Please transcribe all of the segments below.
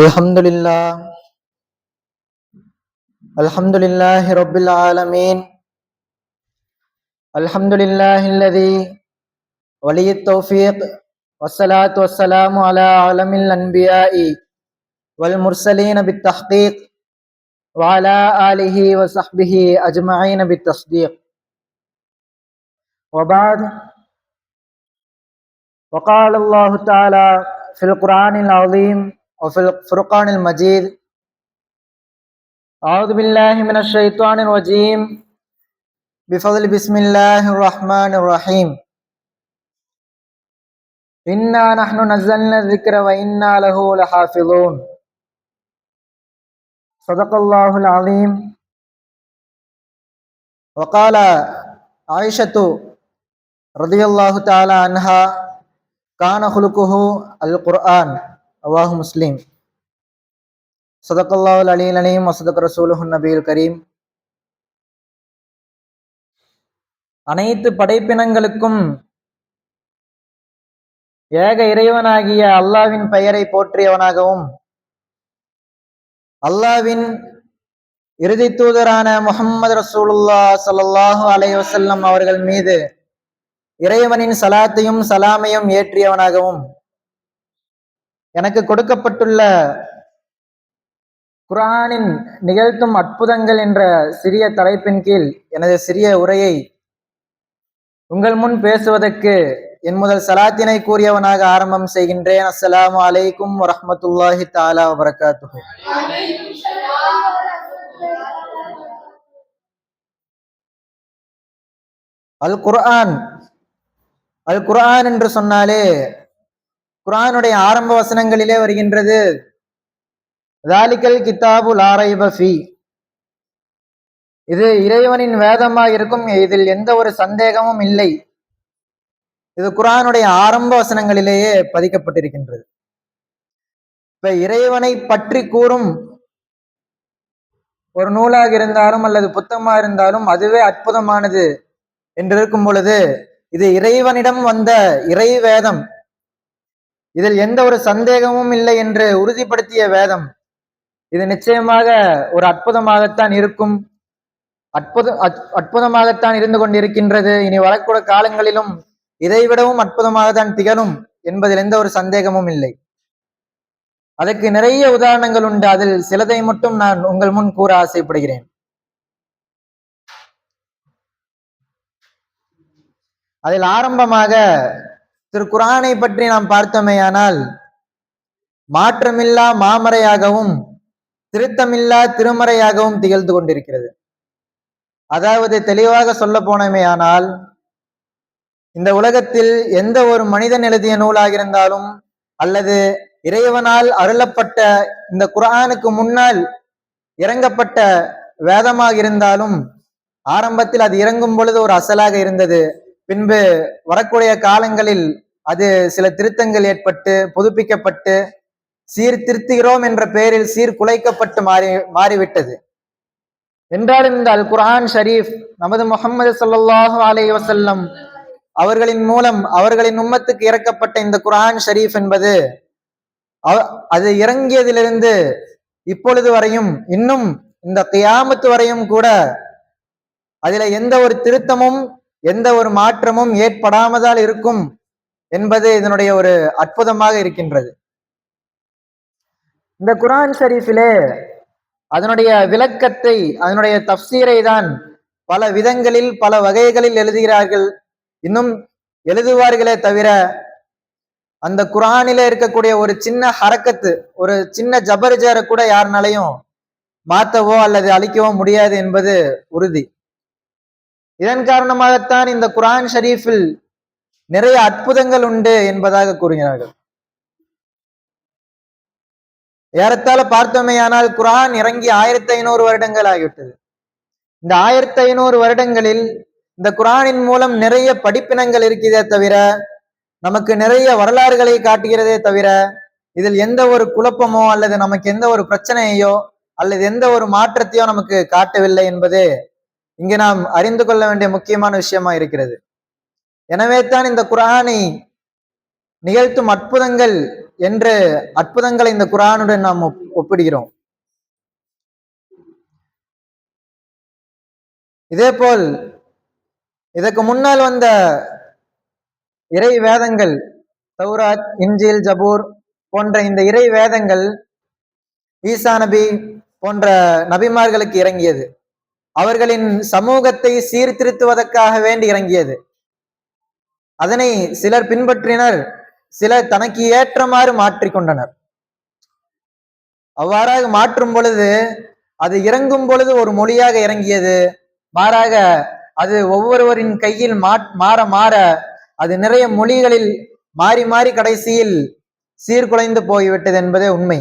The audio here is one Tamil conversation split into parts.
الحمد لله الحمد لله رب العالمين. الحمد لله الذي ولي التوفيق والصلاة والسلام على عالم الأنبياء والمرسلين بالتحقيق وعلى آله وصحبه أجمعين بالتصديق. وبعد وقال الله تعالى في القرآن العظيم وفي الفرقان المجيد. أعوذ بالله من الشيطان الرجيم. بفضل بسم الله الرحمن الرحيم. إنا نحن نزلنا الذكر وإنا له لحافظون. صدق الله العظيم. وقال عائشة رضي الله تعالى عنها كان خلقه القرآن. அவாஹ் முஸ்லீம் சதக்கல்லாஹ் அலியல் அலியும் வசதக் ரசூலுஹு நபியுல் கரீம் அனைத்து படைப்பினங்களுக்கும் ஏக இறைவனாகிய அல்லாவின் பெயரை போற்றியவனாகவும் அல்லாவின் இறுதி தூதரான முகம்மது ரசூலுல்லா சல்லாஹூ அலை அவர்கள் மீது இறைவனின் சலாத்தையும் சலாமையும் ஏற்றியவனாகவும் எனக்கு கொடுக்கப்பட்டுள்ள குர்ஆனின் நிகழ்த்தும் அற்புதங்கள் என்ற சிறிய தலைப்பின் கீழ் எனது சிறிய உரையை உங்கள் முன் பேசுவதற்கு என் முதல் சலாத்தினை கூறியவனாக ஆரம்பம் செய்கின்றேன். அஸ்லாம் அலைக்கும் வரமத்துல்லாஹி தாலா வபரகாத்துஹு. அல் குர்ஆன் அல் குர்ஆன் என்று சொன்னாலே குரானுடைய ஆரம்ப வசனங்களிலே வருகின்றது. தாலிக்கல் கித்தாபு லாரைபி இது இறைவனின் வேதமா இருக்கும். இதில் எந்த ஒரு சந்தேகமும் இல்லை. இது குரானுடைய ஆரம்ப வசனங்களிலேயே பதிக்கப்பட்டிருக்கின்றது. இப்ப இறைவனை பற்றி கூறும் ஒரு நூலாக இருந்தாலும் அல்லது புத்தகமா இருந்தாலும் அதுவே அற்புதமானது. என்றிருக்கும் பொழுது இது இறைவனிடம் வந்த இறை வேதம். இதில் எந்த ஒரு சந்தேகமும் இல்லை என்று உறுதிப்படுத்திய வேதம். இது நிச்சயமாக ஒரு அற்புதமாகத்தான் இருக்கும். அற்புத அற்புதமாகத்தான் இருந்து கொண்டிருக்கின்றது. இனி வரக்கூட காலங்களிலும் இதைவிடவும் அற்புதமாகத்தான் திகழும் என்பதில் எந்த ஒரு சந்தேகமும் இல்லை. அதற்கு நிறைய உதாரணங்கள் உண்டு. அதில் சிலதை மட்டும் நான் உங்கள் முன் கூற ஆசைப்படுகிறேன். அதில் ஆரம்பமாக திரு குரானை பற்றி நாம் பார்த்தோமேயானால் மாற்றமில்லா மாமறையாகவும் திருத்தமில்லா திருமறையாகவும் திகழ்ந்து கொண்டிருக்கிறது. அதாவது தெளிவாக சொல்ல போனமேயானால் இந்த உலகத்தில் எந்த ஒரு மனிதன் எழுதிய நூலாக இருந்தாலும் அல்லது இறைவனால் அருளப்பட்ட இந்த குரானுக்கு முன்னால் இறங்கப்பட்ட வேதமாக இருந்தாலும் ஆரம்பத்தில் அது இறங்கும் பொழுது ஒரு அசலாக இருந்தது. பின்பு வரக்கூடிய காலங்களில் அது சில திருத்தங்கள் ஏற்பட்டு புதுப்பிக்கப்பட்டு சீர்திருத்துகிறோம் என்ற பெயரில் சீர்குலைக்கப்பட்டு மாறி மாறிவிட்டது. என்றாலும் இந்த அல் குரான் ஷரீஃப் நமது முகமது சல்லாஹு அலை வசல்லம் அவர்களின் மூலம் அவர்களின் உம்மத்துக்கு இறக்கப்பட்ட இந்த குரான் ஷரீஃப் என்பது அது இறங்கியதிலிருந்து இப்பொழுது வரையும் இன்னும் இந்த கியாமத்து வரையும் கூட அதில் எந்த ஒரு திருத்தமும் எந்த ஒரு மாற்றமும் ஏற்படாமதால் இருக்கும் என்பது இதனுடைய ஒரு அற்புதமாக இருக்கின்றது. இந்த குரான் ஷரீஃபிலே அதனுடைய விளக்கத்தை அதனுடைய தப்சீரை தான் பல விதங்களில் பல வகைகளில் எழுதுகிறார்கள். இன்னும் எழுதுவார்களே தவிர அந்த குரானில இருக்கக்கூடிய ஒரு சின்ன ஹரக்கத்து ஒரு சின்ன ஜபர்ஜரை கூட யாருனாலையும் மாத்தவோ அல்லது அழிக்கவோ முடியாது என்பது உறுதி. இதன் காரணமாகத்தான் இந்த குரான் ஷரீஃபில் நிறைய அற்புதங்கள் உண்டு என்பதாக கூறுகிறார்கள். ஏறத்தாழ பார்த்தோமேயானால் குரான் இறங்கி ஆயிரத்தி ஐநூறு வருடங்கள் ஆகிவிட்டது. இந்த ஆயிரத்தி ஐநூறு வருடங்களில் இந்த குரானின் மூலம் நிறைய படிப்பினங்கள் இருக்கிறதே தவிர நமக்கு நிறைய வரலாறுகளை காட்டுகிறதே தவிர இதில் எந்த ஒரு குழப்பமோ அல்லது நமக்கு எந்த ஒரு பிரச்சனையோ அல்லது எந்த ஒரு மாற்றத்தையோ நமக்கு காட்டவில்லை என்பது இங்கு நாம் அறிந்து கொள்ள வேண்டிய முக்கியமான விஷயமா இருக்கிறது. எனவே தான் இந்த குரானை நிகழ்த்தும் அற்புதங்கள் என்று அற்புதங்களை இந்த குரானுடன் நாம் ஒப்பிடுகிறோம் ஒப்பிடுகிறோம். இதேபோல் இதற்கு முன்னால் வந்த இறை வேதங்கள் தௌராத் இஞ்சில் ஜபூர் போன்ற இந்த இறை வேதங்கள் ஈசா நபி போன்ற நபிமார்களுக்கு இறங்கியது. அவர்களின் சமூகத்தை சீர்திருத்துவதற்காக வேண்டி இறங்கியது. அதனை சிலர் பின்பற்றினர் சிலர் தனக்கு ஏற்றமாறு மாற்றிக்கொண்டனர் அவ்வாறாக மாற்றும் பொழுது அது இறங்கும் பொழுது ஒரு மொழியாக இறங்கியது. மாறாக அது ஒவ்வொருவரின் கையில் மாற மாற அது நிறைய மொழிகளில் மாறி மாறி கடைசியில் சீர்குலைந்து போய்விட்டது என்பதே உண்மை.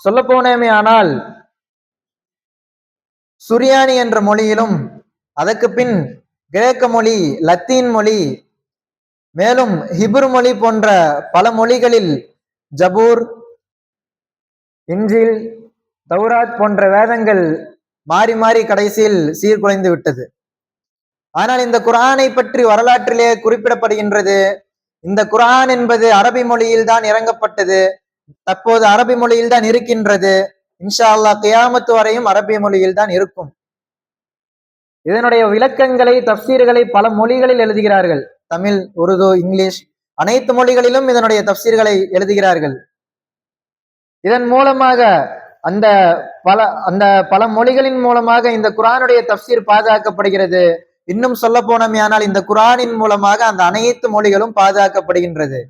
சொல்லப்போனேமே ஆனால் சுரியானி என்ற மொழியிலும் அதற்கு பின் கிரேக்க மொழி லத்தீன் மொழி மேலும் ஹிப்ரு மொழி போன்ற பல மொழிகளில் ஜபூர் இன்ஜில் தௌராத் போன்ற வேதங்கள் மாறி மாறி கடைசியில் சீர்குலைந்து விட்டது. ஆனால் இந்த குரானை பற்றி வரலாற்றிலே குறிப்பிடப்படுகின்றது. இந்த குரான் என்பது அரபி மொழியில் தான் இறங்கப்பட்டது. தற்போது அரபி மொழியில் தான் இருக்கின்றது. இன்ஷா அல்லா கியாமத்து வரையும் அரபிய மொழியில் தான் இருக்கும். இதனுடைய விளக்கங்களை தப்சீர்களை பல மொழிகளில் எழுதுகிறார்கள். தமிழ் உருது இங்கிலீஷ் அனைத்து மொழிகளிலும் இதனுடைய தப்சீர்களை எழுதுகிறார்கள். இதன் மூலமாக அந்த பல அந்த பல மொழிகளின் மூலமாக இந்த குரானுடைய தப்சீர் பாதுகாக்கப்படுகிறது. இன்னும் சொல்ல போனோமேயானால் இந்த குரானின் மூலமாக அந்த அனைத்து மொழிகளும் பாதுகாக்கப்படுகின்றது.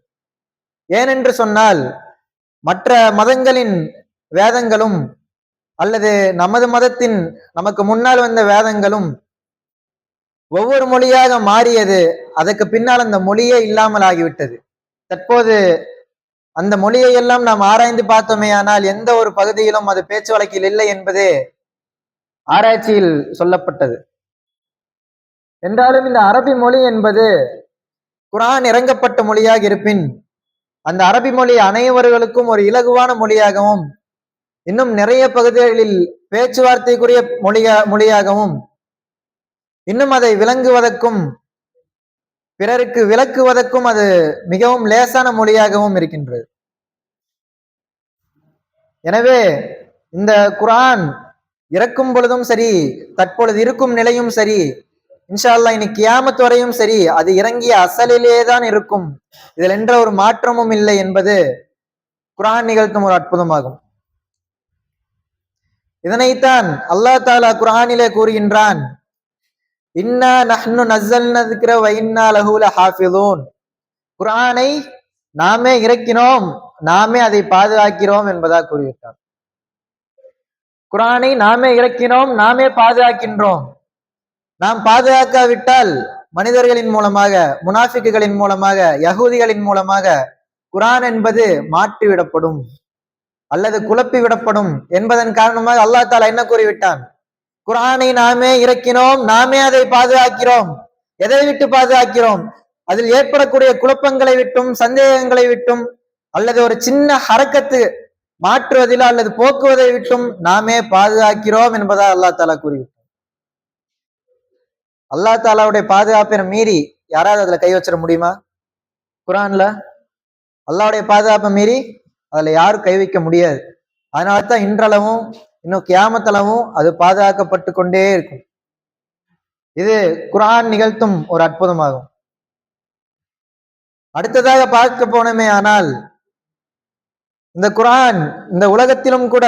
ஏனென்று சொன்னால் மற்ற மதங்களின் வேதங்களும் அல்லது நமது மதத்தின் நமக்கு முன்னால் வந்த வேதங்களும் ஒவ்வொரு மொழியாக மாறியது. அதற்கு பின்னால் அந்த மொழியே இல்லாமல் ஆகிவிட்டது. தற்போது அந்த மொழியை எல்லாம் நாம் ஆராய்ந்து பார்த்தோமே ஆனால் எந்த ஒரு பகுதியிலும் அது பேச்சு வழக்கில் இல்லை என்பதே ஆராய்ச்சியில் சொல்லப்பட்டது. என்றாலும் இந்த அரபி மொழி என்பது குரான் இறங்கப்பட்ட மொழியாக இருப்பின் அந்த அரபி மொழி அனைவர்களுக்கும் ஒரு இலகுவான மொழியாகவும் இன்னும் நிறைய பகுதிகளில் பேச்சுவார்த்தைக்குரிய மொழியா மொழியாகவும் இன்னும் அதை விளங்குவதற்கும் பிறருக்கு விளக்குவதற்கும் அது மிகவும் லேசான மொழியாகவும் இருக்கின்றது. எனவே இந்த குரான் இறக்கும் பொழுதும் சரி தற்பொழுது இருக்கும் நிலையும் சரி இன்ஷா அல்லாஹ் இனி கியாமத் வரையும் சரி அது இறங்கிய அசலிலே தான் இருக்கும். இதில் என்ற ஒரு மாற்றமும் இல்லை என்பது குரான் நிகழ்த்தும் ஒரு அற்புதமாகும். இதனைத்தான் அல்லாஹ் தாலா குரானிலே கூறுகின்றான். இன்னா நஹ்னு நஸ்ஸல்ன திக்ர வ இன்னா நாமே இறக்கினோம் நாமே அதை பாதுகாக்கிறோம் என்பதாக கூறிவிட்டார் குரானை நாமே இறக்கினோம் நாமே பாதுகாக்கின்றோம். நாம் பாதுகாக்காவிட்டால் மனிதர்களின் மூலமாக முனாஃபிக்குகளின் மூலமாக யகூதிகளின் மூலமாக குரான் என்பது மாற்றிவிடப்படும். அல்லது குழப்பி விடப்படும் என்பதன் காரணமாக அல்லாஹ் தாலா என்ன கூறிவிட்டான்? குரானை நாமே இறக்கினோம் நாமே அதை பாதுகாக்கிறோம். எதை விட்டு பாதுகாக்கிறோம்? அதில் ஏற்படக்கூடிய குழப்பங்களை விட்டும் சந்தேகங்களை விட்டும் அல்லது ஒரு சின்ன ஹரக்கத்து மாற்றுவதிலோ அல்லது போக்குவதை விட்டும் நாமே பாதுகாக்கிறோம் என்பதா அல்லாஹ் தாலா கூறிவிட்டான். அல்லாஹ் தாலாவுடைய பாதுகாப்பினை மீறி யாராவது அதுல கை வச்சிட முடியுமா? குரான்ல அல்லாவுடைய பாதுகாப்பை மீறி அதுல யாரும் கை வைக்க முடியாது. அதனால தான் இன்றளவும் இன்னும் கியாமத்தளவும் அது பாதுகாக்கப்பட்டு கொண்டே இருக்கும். இது குரான் நிகழ்த்தும் ஒரு அற்புதமாகும். அடுத்ததாக பார்க்க போனோமே ஆனால் இந்த குரான் இந்த உலகத்திலும் கூட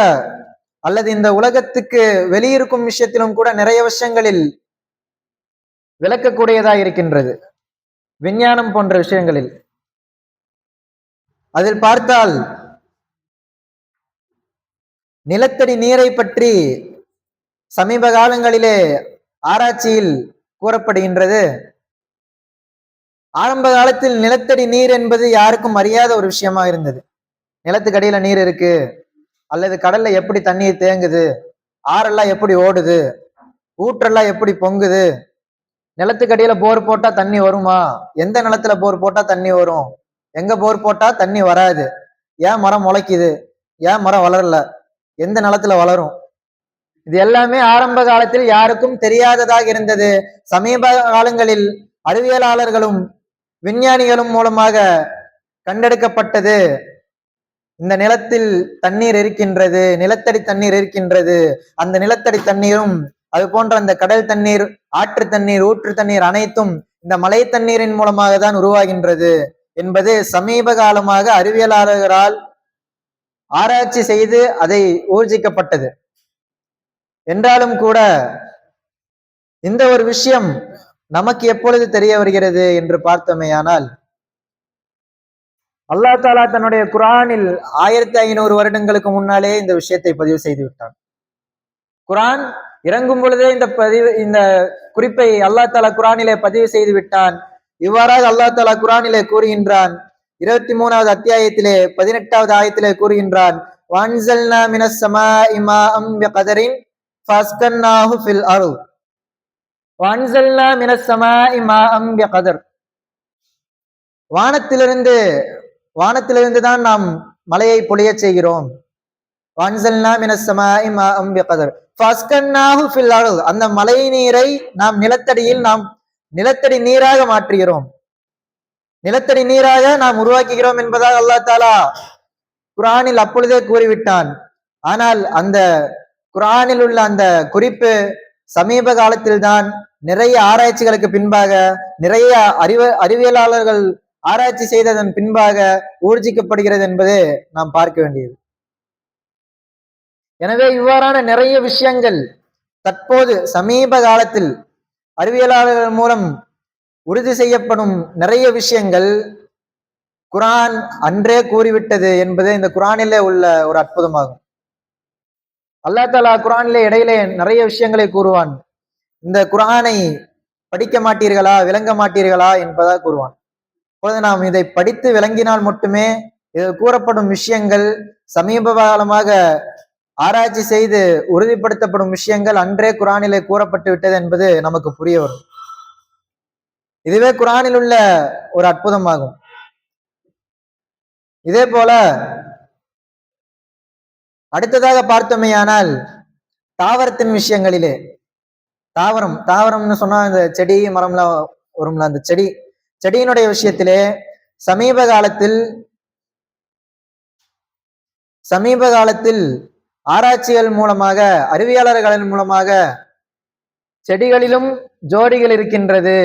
அல்லது இந்த உலகத்துக்கு வெளியிருக்கும் விஷயத்திலும் கூட நிறைய விஷயங்களில் விளக்கக்கூடியதாக இருக்கின்றது. விஞ்ஞானம் போன்ற விஷயங்களில். அதில் பார்த்தால் நிலத்தடி நீரை பற்றி சமீப காலங்களிலே ஆராய்ச்சியில் கூறப்படுகின்றது. ஆரம்ப காலத்தில் நிலத்தடி நீர் என்பது யாருக்கும் அறியாத ஒரு விஷயமா இருந்தது. நிலத்துக்கு அடியில நீர் இருக்கு. அல்லது கடல்ல எப்படி தண்ணீர் தேங்குது? ஆறெல்லாம் எப்படி ஓடுது? ஊற்றெல்லாம் எப்படி பொங்குது? நிலத்துக்கு அடியில போர் போட்டா தண்ணி வருமா? எந்த நிலத்துல போர் போட்டா தண்ணி வரும்? எங்க போர் போட்டா தண்ணி வராது? ஏன் மரம் முளைக்குது? ஏன் மரம் வளரல? எந்த நிலத்துல வளரும்? இது எல்லாமே ஆரம்ப காலத்தில் யாருக்கும் தெரியாததாக இருந்தது. சமீப காலங்களில் அறிவியலாளர்களும் விஞ்ஞானிகளும் மூலமாக கண்டெடுக்கப்பட்டது. இந்த நிலத்தில் தண்ணீர் இருக்கின்றது நிலத்தடி தண்ணீர் இருக்கின்றது. அந்த நிலத்தடி தண்ணீரும் அது போன்ற அந்த கடல் தண்ணீர் ஆற்று தண்ணீர் ஊற்று தண்ணீர் அனைத்தும் இந்த மலை தண்ணீரின் மூலமாக தான் உருவாகின்றது என்பது சமீப காலமாக அறிவியலாளர்களால் ஆராய்ச்சி செய்து அதை ஊர்ஜிக்கப்பட்டது. என்றாலும் கூட இந்த ஒரு விஷயம் நமக்கு எப்பொழுது தெரிய வருகிறது என்று பார்த்தோமேயானால் அல்லாஹ் தாலா தன்னுடைய குரானில் ஆயிரத்தி ஐநூறு வருடங்களுக்கு முன்னாலே இந்த விஷயத்தை பதிவு செய்து விட்டான். குரான் இறங்கும் பொழுதே இந்த பதிவு இந்த குறிப்பை அல்லாஹ் தாலா குரானிலே பதிவு செய்து விட்டான். இவ்வாறாக அல்லாஹ் தாலா குரானிலே கூறுகின்றான் இருபத்தி மூணாவது அத்தியாயத்திலே பதினெட்டாவது ஆயத்திலே கூறுகின்றான் வான்சல்னா ஃபில் வான்சல்னா வானத்திலிருந்து வானத்திலிருந்து தான் நாம் மலையை பொழியச் செய்கிறோம். வான்சல்னா மினஸ் ஃபில் அந்த மலை நீரை நாம் நிலத்தடியில் நாம் நிலத்தடி நீராக மாற்றுகிறோம். நிலத்தடி நீராக நாம் உருவாக்குகிறோம் என்பதாக அல்லா தாலா குரானில் அப்பொழுதே கூறிவிட்டான். ஆனால் அந்த குரானில் உள்ள அந்த குறிப்பு சமீப காலத்தில்தான் நிறைய ஆராய்ச்சிகளுக்கு பின்பாக நிறைய அறிவ அறிவியலாளர்கள் ஆராய்ச்சி செய்ததன் பின்பாக ஊர்ஜிக்கப்படுகிறது என்பது நாம் பார்க்க வேண்டியது. எனவே இவ்வாறான நிறைய விஷயங்கள் தற்போது சமீப காலத்தில் அறிவியலாளர்கள் மூலம் உறுதி செய்யப்படும் நிறைய விஷயங்கள் குரான் அன்றே கூறிவிட்டது என்பது இந்த குரானிலே உள்ள ஒரு அற்புதமாகும். அல்லாஹ் தாலா குரானிலே இடையிலே நிறைய விஷயங்களை கூறுவான். இந்த குரானை படிக்க மாட்டீர்களா விளங்க மாட்டீர்களா என்பதா கூறுவான். இப்பொழுது நாம் இதை படித்து விளங்கினால் மட்டுமே இதில் கூறப்படும் விஷயங்கள் சமீப காலமாக ஆராய்ச்சி செய்து உறுதிப்படுத்தப்படும் விஷயங்கள் அன்றே குரானிலே கூறப்பட்டு விட்டது என்பது நமக்கு புரிய வரும். இதுவே குரானில் உள்ள ஒரு அற்புதமாகும். இதே போல அடுத்ததாக பார்த்தோமேயானால் தாவரத்தின் விஷயங்களிலே தாவரம் தாவரம்னு சொன்னா இந்த செடி மரம்லாம் வரும்ல அந்த செடி செடியினுடைய விஷயத்திலே சமீப காலத்தில் சமீப காலத்தில் ஆராய்ச்சிகள் மூலமாக அறிவியலாளர்களின் மூலமாக செடிகளிலும் ஜோடிகள் இருக்கின்றது.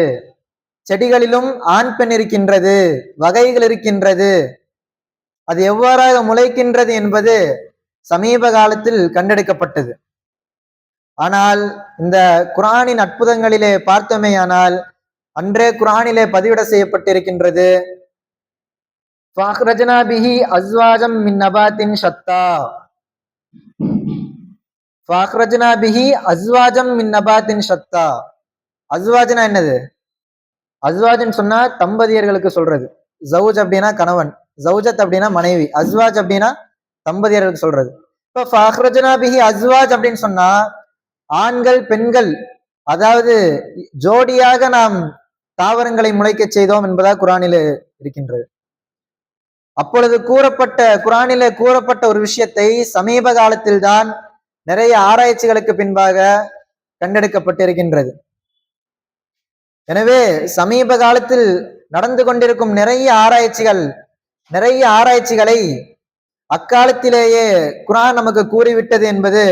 செடிகளிலும் ஆண் பெண் இருக்கின்றது வகைகள் இருக்கின்றது. அது எவ்வாறாக முளைக்கின்றது என்பது சமீப காலத்தில் கண்டெடுக்கப்பட்டது. ஆனால் இந்த குரானின் அற்புதங்களிலே பார்த்தோமேயானால் அன்றே குரானிலே பதிவிட செய்யப்பட்டிருக்கின்றது. பிஹி அஸ்வாஜம் மின் நபாத்தின் ஷத்தா அஸ்வாஜம் மின் ஷத்தா அஸ்வாஜனா என்னது? அஸ்வாஜ்னு சொன்னா தம்பதியர்களுக்கு சொல்றது. ஜவுஜ் அப்படின்னா கணவன் ஜவுஜத் அப்படின்னா மனைவி அஸ்வாஜ் அப்படின்னா தம்பதியர்களுக்கு சொல்றது. இப்போ ஃபஹ்ரஜனா பிஹி அஸ்வாஜ் அப்படின்னு சொன்னா ஆண்கள் பெண்கள் அதாவது ஜோடியாக நாம் தாவரங்களை முளைக்கச் செய்தோம் என்பதா குரானில இருக்கின்றது. அப்பொழுது கூறப்பட்ட குரானில கூறப்பட்ட ஒரு விஷயத்தை சமீப காலத்தில் தான் நிறைய ஆராய்ச்சிகளுக்கு பின்பாக கண்டெடுக்கப்பட்டிருக்கின்றது. எனவே சமீப காலத்தில் நடந்து கொண்டிருக்கும் நிறைய ஆராய்ச்சிகள் நிறைய ஆராய்ச்சிகளை அக்காலத்திலேயே குரான் நமக்கு கூறிவிட்டது என்பது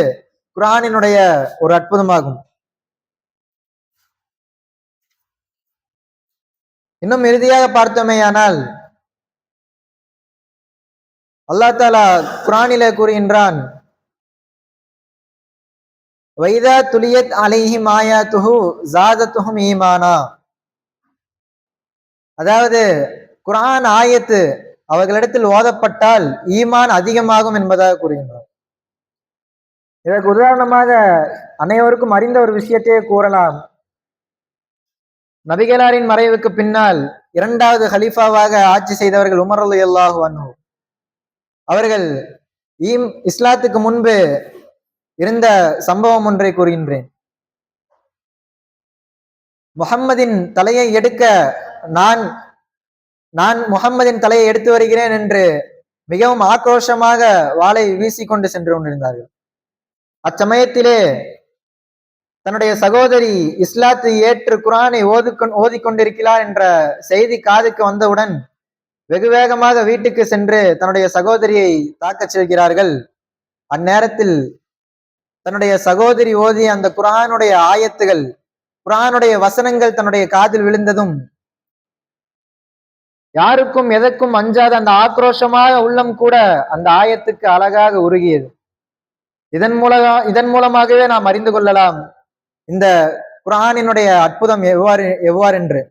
குரானினுடைய ஒரு அற்புதமாகும். இன்னும் இறுதியாக பார்த்தோமேயானால் அல்லாஹ் தாலா குரானிலே கூறுகின்றான் வைதா துலியத் அலைஹி மாயா துஹு ஜாதத்துஹும் ஈமானா. அதாவது குரான் ஆயத்து அவர்களிடத்தில் ஓதப்பட்டால் ஈமான் அதிகமாகும் என்பதாக கூறுகின்றார். இதற்கு உதாரணமாக அனைவருக்கும் அறிந்த ஒரு விஷயத்தையே கூறலாம். நபிகளாரின் மறைவுக்கு பின்னால் இரண்டாவது ஹலீஃபாவாக ஆட்சி செய்தவர்கள் உமர் அல்லாஹு அவர்கள் ஈம் இஸ்லாத்துக்கு முன்பு இருந்த சம்பவம் ஒன்றை கூறுகின்றேன். முகம்மதின் தலையை எடுக்க நான் நான் முகம்மதின் தலையை எடுத்து வருகிறேன் என்று மிகவும் ஆக்ரோஷமாக வாளை வீசிக்கொண்டு சென்று கொண்டிருந்தார்கள். அச்சமயத்திலே தன்னுடைய சகோதரி இஸ்லாத்தை ஏற்று குரானை ஓதிக்கொண் ஓதிக்கொண்டிருக்கிறார் என்ற செய்தி காதுக்கு வந்தவுடன் வெகு வேகமாக வீட்டுக்கு சென்று தன்னுடைய சகோதரியை தாக்கச் செல்கிறார்கள் அந்நேரத்தில் தன்னுடைய சகோதரி ஓதிய அந்த குரானுடைய ஆயத்துகள் குரானுடைய வசனங்கள் தன்னுடைய காதில் விழுந்ததும் யாருக்கும் எதற்கும் அஞ்சாத அந்த ஆக்ரோஷமாக உள்ளம் கூட அந்த ஆயத்துக்கு அழகாக உருகியது. இதன் மூலமா இதன் மூலமாகவே நாம் அறிந்து கொள்ளலாம் இந்த குரானினுடைய அற்புதம் எவ்வாறு எவ்வாறு என்று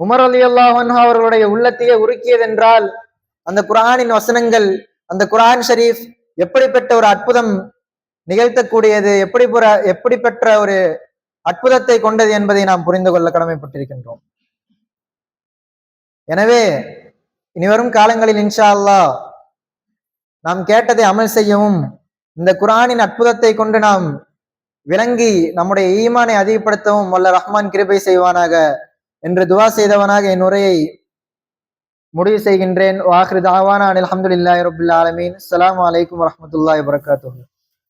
உமர் அலி அல்லாஹன் அவர்களுடைய உள்ளத்தையே உருக்கியது என்றால் அந்த குரானின் வசனங்கள் அந்த குரான் ஷரீஃப் எப்படிப்பட்ட ஒரு அற்புதம் நிகழ்த்தக்கூடியது எப்படி புற எப்படி பெற்ற ஒரு அற்புதத்தை கொண்டது என்பதை நாம் புரிந்து கொள்ள கடமைப்பட்டிருக்கின்றோம். எனவே இனிவரும் காலங்களில் இன்ஷா அல்லாஹ் நாம் கேட்டதை அமல் செய்யவும் இந்த குரானின் அற்புதத்தை கொண்டு நாம் விளங்கி நம்முடைய ஈமானை அதிகப்படுத்தவும் வல்ல ரஹ்மான் கிருபை செய்வானாக என்று துவா செய்தவனாக என் உரையை முடிவு செய்கின்றேன். வாஹ்ரி தாவானா அனில் அஹமதுல்லாஹி ரபுல்ல ஆலமீன். அஸ்ஸலாமு அலைக்கும் வரஹ்மத்துல்லாஹி வபரகாத்துஹு.